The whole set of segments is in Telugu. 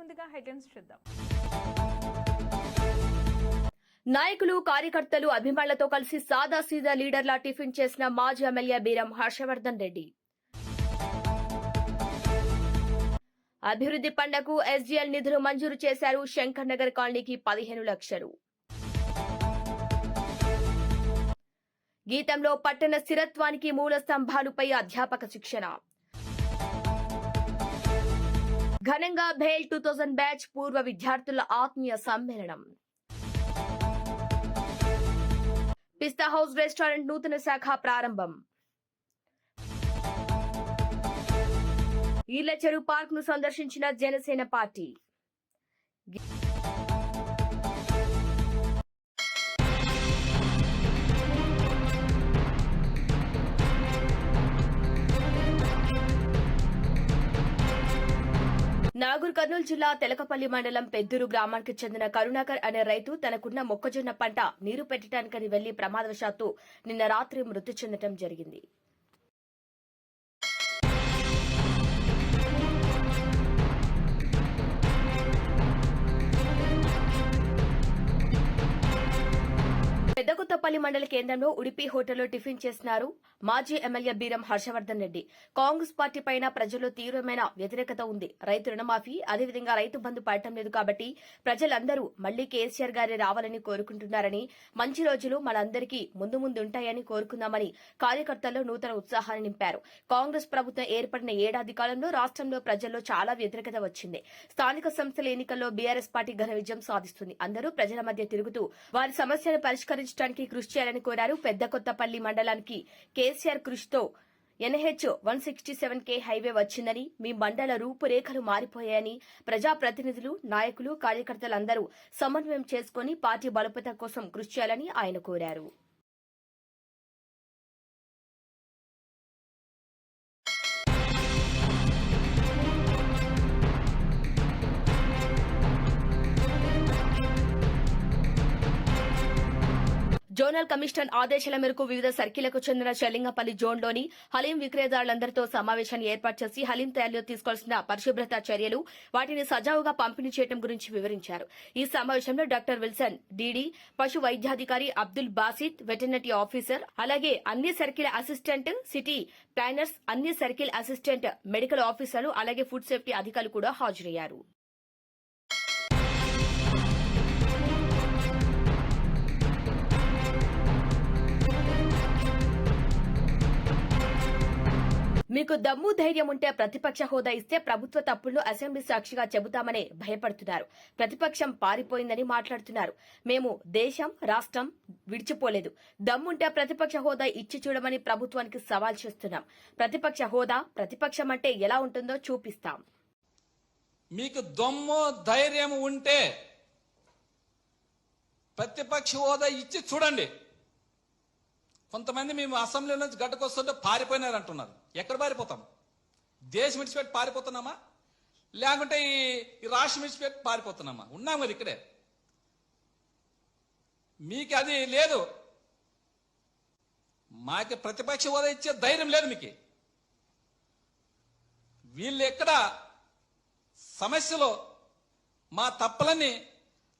ముందుగా హెడ్లైన్స్ చూద్దాం. నాయకులు కార్యకర్తలు అభిమానులతో కలిసి సాదా సీదా లీడర్లా టిఫిన్ చేసిన మాజీ ఎమ్మెల్యే బీరం హర్షవర్ధన్ రెడ్డి. అభివృద్ధి పండకు ఎస్జీఎల్ నిధులు మంజూరు చేశారు శంకర్ నగర్ కాలనీకి పదిహేను లక్షలు. గీతంలో పట్టణ స్థిరత్వానికి మూల స్తంభాలుపై అధ్యాపక శిక్షణ. ఘనంగా భేల్ టూ థౌజండ్ బ్యాచ్ పూర్వ విద్యార్థుల ఆత్మీయ సమ్మేళనం. పిస్తా హౌస్ రెస్టారెంట్ నూతన శాఖ ప్రారంభం. ఈలచెరు చెరువు పార్క్ను సందర్శించిన జనసేన పార్టీ. నాగూర్ కర్నూలు జిల్లా తెలకపల్లి మండలం పెద్దూరు గ్రామానికి చెందిన కరుణాకర్ అనే రైతు తనకున్న మొక్కజొన్న పంట నీరు పెట్టడానికని వెళ్ళి ప్రమాదవశాత్తు నిన్న రాత్రి మృతి చెందడం జరిగింది. పెద్దకొత్తపల్లి మండల కేంద్రంలో ఉడిపి హోటల్లో టిఫిన్ చేసినారు మాజీ ఎమ్మెల్యే బీరం హర్షవర్ధన్ రెడ్డి. కాంగ్రెస్ పార్టీ పైన ప్రజల్లో తీవ్రమైన వ్యతిరేకత ఉంది. రైతు రుణమాఫీ అదేవిధంగా రైతు బంధు పడటం లేదు కాబట్టి ప్రజలందరూ మళ్ళీ కేసీఆర్ గారే రావాలని కోరుకుంటున్నారని మంచి రోజులు మనందరికీ ముందు ముందు ఉంటాయని కోరుకుందామని కార్యకర్తల్లో నూతన ఉత్సాహాన్ని నింపారు. కాంగ్రెస్ ప్రభుత్వం ఏర్పడిన ఏడాది కాలంలో రాష్ట్రంలో ప్రజల్లో చాలా వ్యతిరేకత వచ్చింది. స్థానిక సంస్థల ఎన్నికల్లో బీఆర్ఎస్ పార్టీ ఘన విజయం సాధిస్తుంది. అందరూ ప్రజల మధ్య తిరుగుతూ వారి సమస్యను పరిష్కరించడానికి కృషి చేయాలని కోరారు పెద్ద కొత్తపల్లి మండలానికి కేసీఆర్ కృషితో NH one sixty seven K highway వచ్చిందని మీ మండల రూపురేఖలు మారిపోయాయని ప్రజాప్రతినిధులు నాయకులు కార్యకర్తలందరూ సమన్వయం చేసుకుని పార్టీ బలోపేతం కోసం కృషి చేయాలని ఆయన కోరారు. జోనల్ కమిషనర్ ఆదేశాల మేరకు వివిధ సర్కిళ్ళకు చెందిన చెల్లింగపల్లి జోన్లోని హలీం విక్రయదారులందరితో సమావేశాన్ని ఏర్పాటు చేసి హలీం తయారీలో తీసుకోవాల్సిన పరిశుభ్రత చర్యలు వాటిని సజావుగా పంపిణీ చేయడం గురించి వివరించారు. ఈ సమావేశంలో డాక్టర్ విల్సన్ డీడీ పశు వైద్యాధికారి అబ్దుల్ బాసిత్ వెటర్నరీ ఆఫీసర్ అలాగే అన్ని సర్కిల్ అసిస్టెంట్ సిటీ ప్లానర్స్ అన్ని సర్కిల్ అసిస్టెంట్ మెడికల్ ఆఫీసర్లు అలాగే ఫుడ్ సేఫ్టీ అధికారులు కూడా హాజరయ్యారు. మీకు దమ్ము ధైర్యం ఉంటే ప్రతిపక్ష హోదా ఇస్తే ప్రభుత్వ తప్పులను అసెంబ్లీ సాక్షిగా చెబుతామని భయపడుతున్నారు. ప్రతిపక్షం పారిపోయిందని మాట్లాడుతున్నారు. మేము దేశం రాష్ట్రం విడిచిపోలేదు. దమ్ముంటే ప్రతిపక్ష హోదా ఇచ్చి చూడమని ప్రభుత్వానికి సవాల్ చేస్తున్నాం. ప్రతిపక్ష హోదా ప్రతిపక్షం అంటే ఎలా ఉంటుందో చూపిస్తాం. మీకు దమ్ము ధైర్యం ఉంటే ప్రతిపక్ష హోదా ఇచ్చి చూడండి. కొంతమంది మేము అసెంబ్లీ నుంచి గడ్డకొస్తుంటే పారిపోయినారు అంటున్నారు. ఎక్కడ పారిపోతాం? దేశం విడిచిపెట్టి పారిపోతున్నామా? లేకుంటే ఈ రాష్ట్రం విడిచిపెట్టి పారిపోతున్నామా? ఉన్నాం కదా ఇక్కడే. మీకు అది లేదు. మాకు ప్రతిపక్ష హోదా ఇచ్చే ధైర్యం లేదు మీకు. వీళ్ళు ఎక్కడ సమస్యలో మా తప్పులన్నీ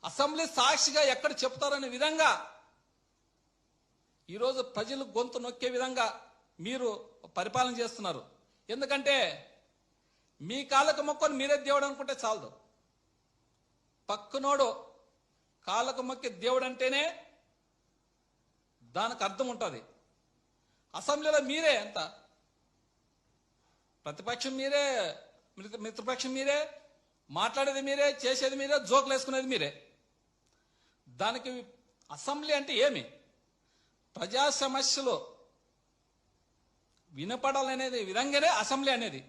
అసెంబ్లీ సాక్షిగా ఎక్కడ చెప్తారనే విధంగా ఈరోజు ప్రజలు గొంతు నొక్కే విధంగా మీరు పరిపాలన చేస్తున్నారు. ఎందుకంటే మీ కాళ్ళకు మొక్కను మీరే దేవుడు అనుకుంటే చాలదు. పక్కనోడు కాళ్ళకు మొక్కి దేవుడు అంటేనే దానికి అర్థం ఉంటుంది. అసెంబ్లీలో మీరే ఎంత ప్రతిపక్షం మీరే మిత్రపక్షం మీరే మాట్లాడేది మీరే చేసేది మీరే జోకులు వేసుకునేది మీరే. దానికి అసెంబ్లీ అంటే ఏమి? ప్రజా సమస్యలు వినపడాలనేది విధంగానే అసెంబ్లీ అనేది.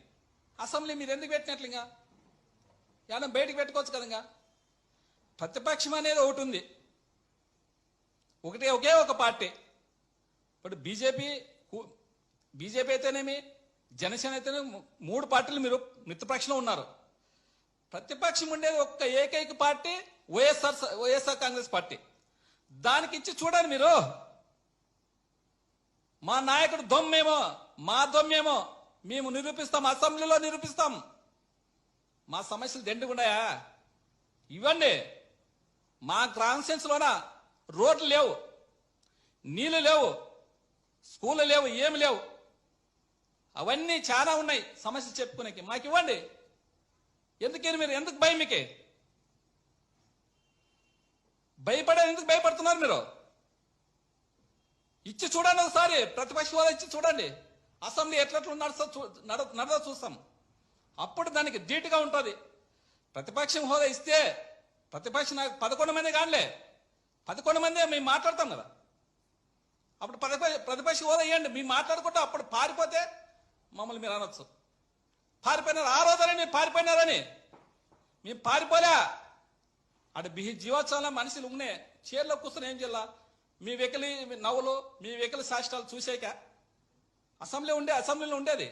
అసెంబ్లీ మీరు ఎందుకు పెట్టినట్లు ఇంకా? ఏమన్నా బయటకు పెట్టుకోవచ్చు కదా ఇంకా? ప్రతిపక్షం అనేది ఒకటి ఉంది. ఒకటే ఒకే ఒక పార్టీ. ఇప్పుడు బీజేపీ బీజేపీ అయితేనేమి జనసేన అయితేనే మూడు పార్టీలు మీరు మిత్రపక్షంలో ఉన్నారు. ప్రతిపక్షం ఉండేది ఒక్క ఏకైక party YSR YSR Congress party. దానికి ఇచ్చి చూడండి మీరు. మా నాయకుడు దొమ్మేమో మా దొమ్మేమో మేము నిరూపిస్తాం అసెంబ్లీలో నిరూపిస్తాం. మా సమస్యలు దండుగున్నాయా ఇవ్వండి. మా కాన్సెన్స్లోన రోడ్లు లేవు నీళ్ళు లేవు స్కూళ్ళు లేవు ఏమి లేవు. అవన్నీ చాలా ఉన్నాయి సమస్యలు చెప్పుకునేకి. మాకు ఇవ్వండి. ఎందుకని మీరు? ఎందుకు భయం మీకే? భయపడే ఎందుకు భయపడుతున్నారు మీరు? ఇచ్చి చూడండి ఒకసారి ప్రతిపక్ష హోదా ఇచ్చి చూడండి. అసెంబ్లీ ఎట్లట్లు నడుస్తా చూ- నడ నడదో చూస్తాం. అప్పుడు దానికి ధీటుగా ఉంటుంది. ప్రతిపక్షం హోదా ఇస్తే ప్రతిపక్ష నాకు పదకొండు మంది కానిలే. పదకొండు మంది మేము మాట్లాడతాం కదా. అప్పుడు ప్రతిపక్ష ప్రతిపక్ష హోదా ఇవ్వండి మేము మాట్లాడుకుంటే అప్పుడు పారిపోతే మమ్మల్ని మీరు అనొచ్చు. పారిపోయినారు. ఆ రోజునే మేము పారిపోయినారని. మేము పారిపోలే. అటు బిహి జీవోత్సవంలో మనుషులు ఉన్నాయి చీరలో కూర్చొని ఏం చేయాలా? మీ వెకిలి నవ్వులు మీ వెకలి శాస్త్రాలు చూసాక అసెంబ్లీ ఉండే అసెంబ్లీలో ఉండేది.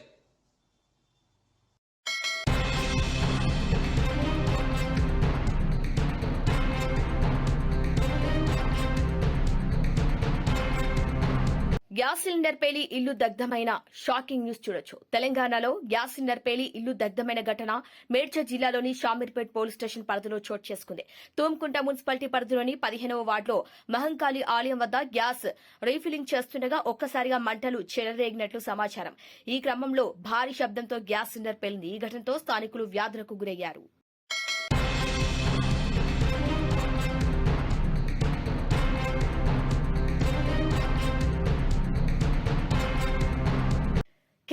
గ్యాస్ సిలిండర్ పేలి ఇల్లు దగ్ధమైన షాకింగ్ న్యూస్ చూడొచ్చు. తెలంగాణలో గ్యాస్ సిలిండర్ పేలి ఇల్లు దగ్ధమైన ఘటన మేడ్చల్ జిల్లాలోని షామీర్పేట్ పోలీస్ స్టేషన్ పరిధిలో చోటు చేసుకుంది. తూమ్కుంట మున్సిపాలిటీ పరిధిలోని పదిహేనవ వార్డులో మహంకాళి ఆలయం వద్ద గ్యాస్ రీఫిలింగ్ చేస్తుండగా ఒక్కసారిగా మంటలు చెలరేగినట్లు సమాచారం. ఈ క్రమంలో భారీ శబ్దంతో గ్యాస్ సిలిండర్ పేలింది. ఈ ఘటనతో స్థానికులు వ్యాధులకు గురయ్యారు.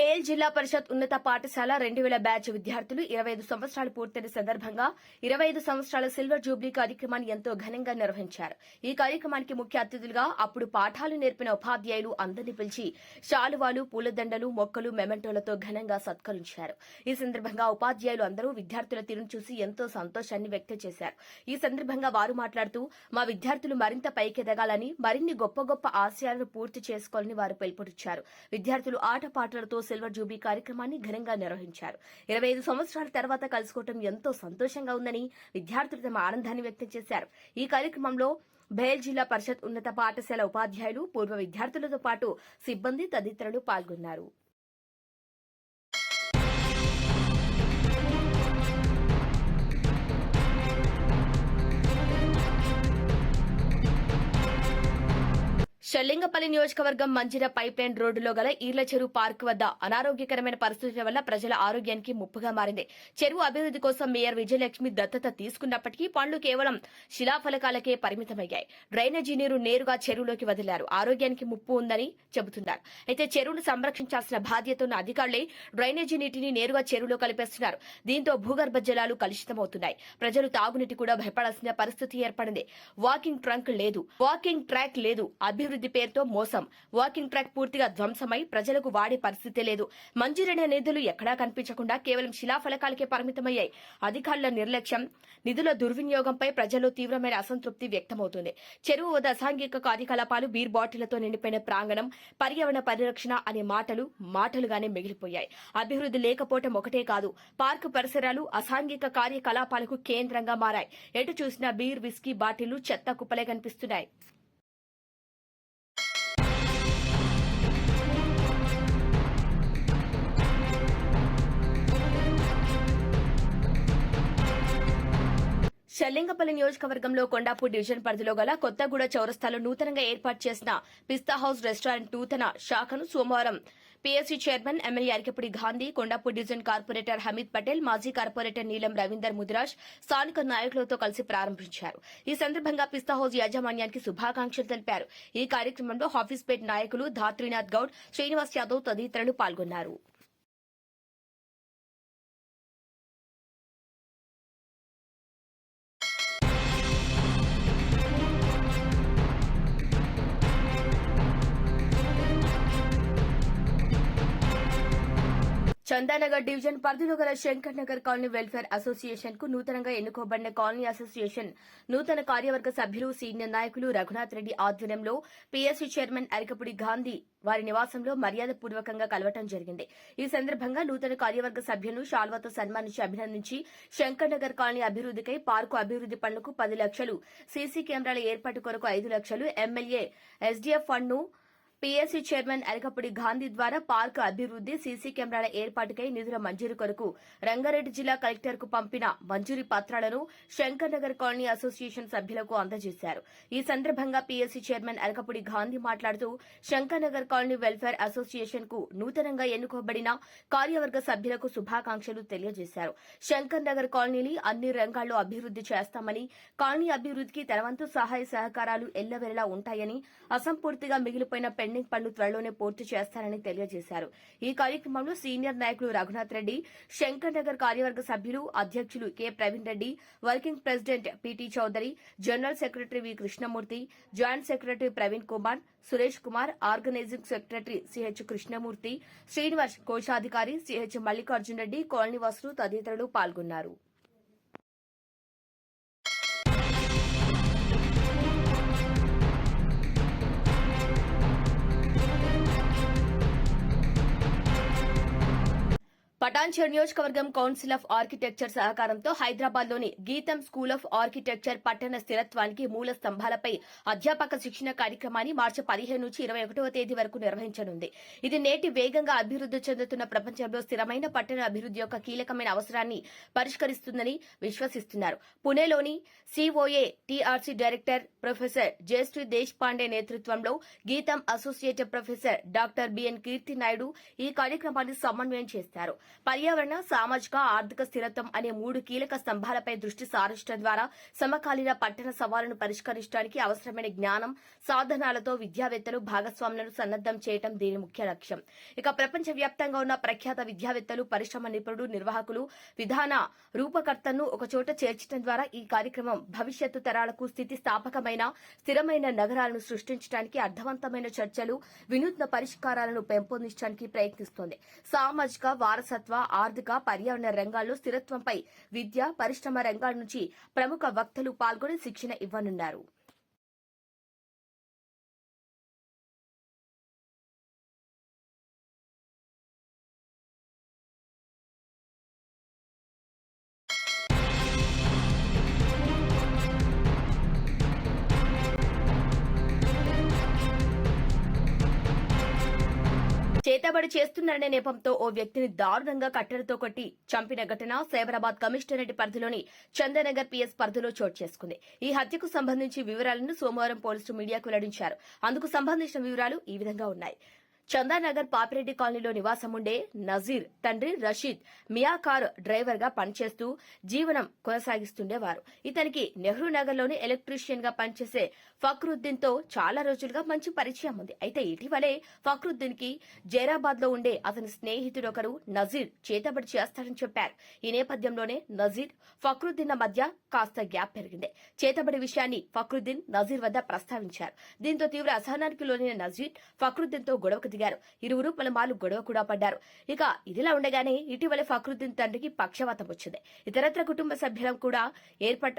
కేఎల్ జిల్లా పరిషత్ ఉన్నత పాఠశాల రెండు వేల బ్యాచ్ విద్యార్థులు ఇరవై ఐదు సంవత్సరాలు పూర్తయిన సందర్భంగా ఇరవై ఐదు సంవత్సరాల సిల్వర్ జూబ్లీ కార్యక్రమాన్ని ఎంతో ఘనంగా నిర్వహించారు. ఈ కార్యక్రమానికి ముఖ్య అతిథులుగా అప్పుడు పాఠాలు నేర్పిన ఉపాధ్యాయులు అందరినీ పిలిచి శాలువాలు పూలదండలు మొక్కలు మెమెంటోలతో ఘనంగా సత్కరించారు. ఈ సందర్భంగా ఉపాధ్యాయులు అందరూ విద్యార్థుల తీరును చూసి ఎంతో సంతోషాన్ని వ్యక్తం చేశారు. ఈ సందర్భంగా వారు మాట్లాడుతూ మా విద్యార్థులు మరింత పైకెదగాలని మరిన్ని గొప్ప గొప్ప ఆశయాలను పూర్తి చేసుకోవాలని వారు పిలుపునిచ్చారు. విద్యార్థులు ఆటపాటలతో సిల్వర్ జూబ్లీ కార్యక్రమాన్ని ఘనంగా నిర్వహించారు. ఇరవై ఐదు సంవత్సరాల తర్వాత కలుసుకోవటం ఎంతో సంతోషంగా ఉందని విద్యార్థులు తమ ఆనందాన్ని వ్యక్తం చేశారు. ఈ కార్యక్రమంలో బేల్ జిల్లా పరిషత్ ఉన్నత పాఠశాల ఉపాధ్యాయులు పూర్వ విద్యార్థులతో పాటు సిబ్బంది తదితరులు పాల్గొన్నారు. షల్లింగపల్లి నియోజకవర్గం మంజిర పైప్ లైన్ రోడ్డులో గల ఈర్ల చెరువు పార్క్ వద్ద అనారోగ్యకరమైన పరిస్థితుల వల్ల ప్రజల ఆరోగ్యానికి ముప్పుగా మారింది. చెరువు అభివృద్ధి కోసం మేయర్ విజయలక్ష్మి దత్తత తీసుకున్నప్పటికీ పనులు కేవలం శిలాఫలకాలకే పరిమితమయ్యాయి. డ్రైనేజీ నీరు నేరుగా చెరువులోకి వదిలారు. ఆరోగ్యానికి ముప్పు ఉందని చెబుతున్నారు. అయితే చెరువును సంరక్షించాల్సిన బాధ్యత ఉన్న అధికారులే డ్రైనేజీ నీటిని నేరుగా చెరువులో కలిపేస్తున్నారు. దీంతో భూగర్భ జలాలు కలుషితమవుతున్నాయి. ప్రజలు తాగునీటి కూడా భయపడాల్సిన పరిస్థితి ఏర్పడింది. వాకింగ్ ట్రంక్ లేదు. వాకింగ్ ట్రాక్ లేదు. అభివృద్ధి పేరుతో మోసం. వాకింగ్ ట్రాక్ పూర్తిగా ధ్వంసమై ప్రజలకు వాడే పరిస్థితి లేదు. మంజూరైన నిధులు ఎక్కడా కనిపించకుండా కేవలం శిలాఫలకాలకే పరిమితమయ్యాయి. అధికారుల నిర్లక్ష్యం నిధుల దుర్వినియోగంపై ప్రజల్లో తీవ్రమైన అసంతృప్తి వ్యక్తమవుతుంది. చెరువు వద్ద అసాంఘిక కార్యకలాపాలు బీర్ బాటిళ్ళతో నిండిపోయిన ప్రాంగణం పర్యావరణ పరిరక్షణ అనే మాటలు మాటలుగానే మిగిలిపోయాయి. అభివృద్ధి లేకపోవటం ఒకటే కాదు పార్కు పరిసరాలు అసాంఘిక కార్యకలాపాలకు కేంద్రంగా మారాయి. ఎటు చూసినా బీర్ విస్కీ బాటిళ్ళు చెత్త కుప్పలే కనిపిస్తున్నాయి. షల్లింగపల్లి నియోజకవర్గంలో కొండాపూర్ డివిజన్ పరిధిలో గల కొత్తగూడ చౌరస్తాలో నూతనంగా ఏర్పాటు చేసిన పిస్తా హౌస్ రెస్టారెంట్ నూతన శాఖను సోమవారం PSC chairman MLA Arikapudi Gandhi Kondapur division corporator Hameed Patel మాజీ కార్పొరేటర్ నీలం రవీందర్ ముదిరాజ్ స్థానిక నాయకులతో కలిసి ప్రారంభించారు. ఈ సందర్భంగా పిస్తా హౌస్ యాజమాన్యానికి శుభాకాంక్షలు తెలిపారు. ఈ కార్యక్రమంలో హాఫీస్పేట్ నాయకులు ధాత్రీనాథ్ గౌడ్ శ్రీనివాస్ యాదవ్ తదితరులు పాల్గొన్నారు. చందానగర్ డివిజన్ పరిధిలో గల శంకర్ నగర్ కాలనీ వెల్ఫేర్ అసోసియేషన్కు నూతనంగా ఎన్నుకోబడిన కాలనీ అసోసియేషన్ నూతన కార్యవర్గ సభ్యులు సీనియర్ నాయకులు రఘునాథ్ రెడ్డి ఆధ్వర్యంలో పీఎస్సీ చైర్మన్ అరికపుడి గాంధీ వారి నివాసంలో మర్యాదపూర్వకంగా కలవటం జరిగింది. ఈ సందర్భంగా నూతన కార్యవర్గ సభ్యులను శాల్వాతో సన్మానించి అభినందించి శంకర్ నగర్ కాలనీ అభివృద్దికై పార్కు అభివృద్ది పనులకు పది లక్షలు సీసీ కెమెరాల ఏర్పాటు కొరకు ఐదు లక్షలు ఎమ్మెల్యే ఎస్డీఎఫ్ ఫండ్ను పీఎస్సీ చైర్మన్ అలకపూడి గాంధీ ద్వారా పార్క్ అభివృద్ది సీసీ కెమెరాల ఏర్పాటుకై నిధుల మంజూరు కొరకు రంగారెడ్డి జిల్లా కలెక్టర్కు పంపిన మంజూరీ పత్రాలను శంకర్ నగర్ కాలనీ అసోసియేషన్ సభ్యులకు అందజేశారు. ఈ సందర్భంగా పీఎస్సీ చైర్మన్ అలకపూడి గాంధీ మాట్లాడుతూ శంకర్ నగర్ కాలనీ వెల్ఫేర్ అసోసియేషన్కు నూతనంగా ఎన్నుకోబడిన కార్యవర్గ సభ్యులకు శుభాకాంక్షలు తెలియజేశారు. శంకర్ నగర్ కాలనీని అన్ని రంగాల్లో అభివృద్ది చేస్తామని కాలనీ అభివృద్దికి తనవంతు సహాయ సహకారాలు ఎల్లవెల్లలా ఉంటాయని అసంపూర్తిగా మిగిలిపోయిన పెండింగ్ పనులు త్వరలోనే పూర్తి చేస్తారని తెలియజేశారు. ఈ కార్యక్రమంలో సీనియర్ నాయకులు రఘునాథ్ రెడ్డి శంకర్ నగర్ కార్యవర్గ సభ్యులు అధ్యక్షులు K. Praveen Reddy working president PT Chowdary general secretary V. Krishnamurthy joint secretary Praveen Kumar Suresh Kumar organising secretary CH Krishnamurthy Srinivas కోశాధికారి సిహెచ్ మల్లికార్జున్ రెడ్డి కాలనీ వాసులు తదితరులు పాల్గొన్నారు. పటాన్చేరు నియోజకవర్గం కౌన్సిల్ ఆఫ్ ఆర్కిటెక్చర్ సహకారంతో హైదరాబాద్లోని గీతం స్కూల్ ఆఫ్ ఆర్కిటెక్చర్ పట్టణ స్థిరత్వానికి మూల స్తంభాలపై అధ్యాపక శిక్షణ కార్యక్రమాన్ని మార్చి పదిహేను నుంచి ఇరవై ఒకటవ తేదీ వరకు నిర్వహించనుంది. ఇది నేటి వేగంగా అభివృద్ది చెందుతున్న ప్రపంచంలో స్థిరమైన పట్టణ అభివృద్ది యొక్క కీలకమైన అవసరాన్ని పరిష్కరిస్తుందని విశ్వసిస్తున్నారు. పుణేలోని COA TRC director professor Jayashree Desh Pande నేతృత్వంలో GITAM associate professor doctor BN Keerthi Naidu ఈ కార్యక్రమాన్ని సమన్వయం చేస్తారు. పర్యావరణ సామాజిక ఆర్థిక స్థిరత్వం అనే మూడు కీలక స్తంభాలపై దృష్టి సారించడం ద్వారా సమకాలీన పట్టణ సవాళ్ళను పరిష్కరించడానికి అవసరమైన జ్ఞానం సాధనాలతో విద్యావేత్తలు భాగస్వాములను సన్నద్దం చేయడం దీని ముఖ్య లక్ష్యం. ఇక ప్రపంచ వ్యాప్తంగా ఉన్న ప్రఖ్యాత విద్యావేత్తలు పరిశ్రమ నిపుణులు నిర్వాహకులు విధాన రూపకర్తను ఒకచోట చేర్చడం ద్వారా ఈ కార్యక్రమం భవిష్యత్తు తరాలకు స్థితిస్థాపకమైన స్థిరమైన నగరాలను సృష్టించడానికి అర్థవంతమైన చర్చలు వినూత్న పరిష్కారాలను పెంపొందించడానికి ప్రయత్నిస్తోంది. సామాజిక వారసత్వ ఆర్థిక పర్యావరణ రంగాల్లో స్థిరత్వంపై విద్య పరిశ్రమ రంగాల నుంచి ప్రముఖ వక్తలు పాల్గొని శిక్షణ ఇవ్వనున్నారు. చేతబడి చేస్తున్నారనే నేపంతో ఓ వ్యక్తిని దారుణంగా కట్టెలతో కొట్టి చంపిన ఘటన సైబరాబాద్ కమిషనరేట్ పరిధిలోని చందనగర్ పిఎస్ పరిధిలో చోటు చేసుకుంది. ఈ హత్యకు సంబంధించి వివరాలను సోమవారం పోలీసులు మీడియాకు వెల్లడించారు. అందుకు సంబంధించిన వివరాలు ఈ విధంగా ఉన్నాయి. చందానగర్ పాపిరెడ్డి కాలనీలో నివాసం ఉండే నజీర్ తండ్రి రషీద్ మియా కారు డ్రైవర్గా పనిచేస్తూ జీవనం కొనసాగిస్తుండేవారు. ఇతనికి నెహ్రూ నగర్లోని ఎలక్ట్రీషియన్గా పనిచేసే ఫక్రుద్దీన్తో చాలా రోజులుగా మంచి పరిచయం ఉంది. అయితే ఇటీవలే ఫక్రుద్దీన్కి జైరాబాద్లో ఉండే అతని స్నేహితుడు ఒకరు నజీర్ చేతబడి చేస్తాడని చెప్పారు. ఈ నేపథ్యంలోనే నజీర్ ఫక్రుద్దీన్ మధ్య కాస్త గ్యాప్ పెరిగింది. చేతబడి విషయాన్ని ఫక్రుద్దీన్ నజీర్ వద్ద ప్రస్తావించారు. దీంతో తీవ్ర అసహనానికి లోనైన నజీర్ ఫక్రుద్దీన్తో గొడవకు దిగారు. ఇరువురు పలుమార్లు గొడవ కూడా పడ్డారు. ఇక ఇదిలా ఉండగానే ఇటీవల ఫక్రుద్దీన్ తండ్రికి పక్షవాతం వచ్చింది. ఇతరత్ర కుటుంబ సభ్యులం కూడా ఏర్పడ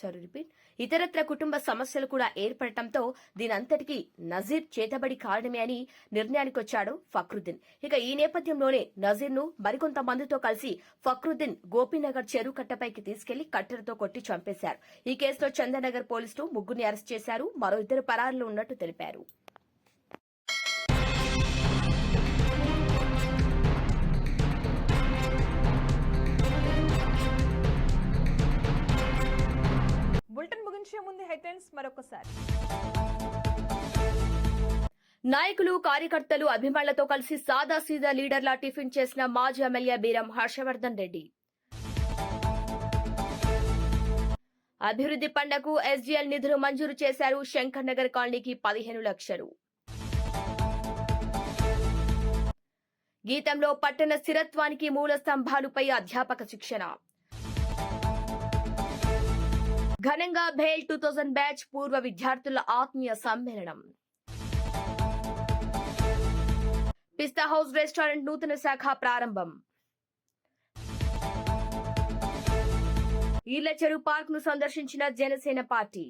సారీ రిపీట్ ఇతరత్ర కుటుంబ సమస్యలు కూడా ఏర్పడటంతో దీనంతటికీ నజీర్ చేతబడి కారణమే అని నిర్ణయానికి వచ్చాడు ఫక్రుద్దీన్. ఇక ఈ నేపథ్యంలోనే నజీర్ను మరికొంతమందితో కలిసి ఫక్రుద్దీన్ గోపీనగర్ చెరువు కట్టపైకి తీసుకెళ్ళి కట్టెలతో కొట్టి చంపేశారు. ఈ కేసులో చందనగర్ పోలీసులు ముగ్గురిని అరెస్ట్ చేశారు. మరో ఇద్దరు పరారులో ఉన్నట్టు తెలిపారు. బులెటిన్ ముగించే ముందు హెడ్లైన్స్ మరొకసారి. నాయకులు కార్యకర్తలు అభిమానులతో కలిసి సాదా సీదా లీడర్లా టిఫిన్ చేసిన మాజీ ఎమ్మెల్యే బీరం హర్షవర్ధన్ రెడ్డి. అభివృద్ధి పండకు ఎస్జీఎల్ నిధులు మంజూరు చేశారు శంకర్ నగర్ కాలనీకి పదిహేను లక్షలు. గీతంలో పట్టణ స్థిరత్వానికి మూల స్తంభాలుపై అధ్యాపక శిక్షణ. ఘనంగా భేల్ టూ థౌజండ్ బ్యాచ్ పూర్వ విద్యార్థుల ఆత్మీయ సమ్మేళనం. పిస్తా హౌస్ రెస్టారెంట్ నూతన శాఖ ప్రారంభం. ఈలచెరు చెరువు పార్క్ను సందర్శించిన జనసేన పార్టీ.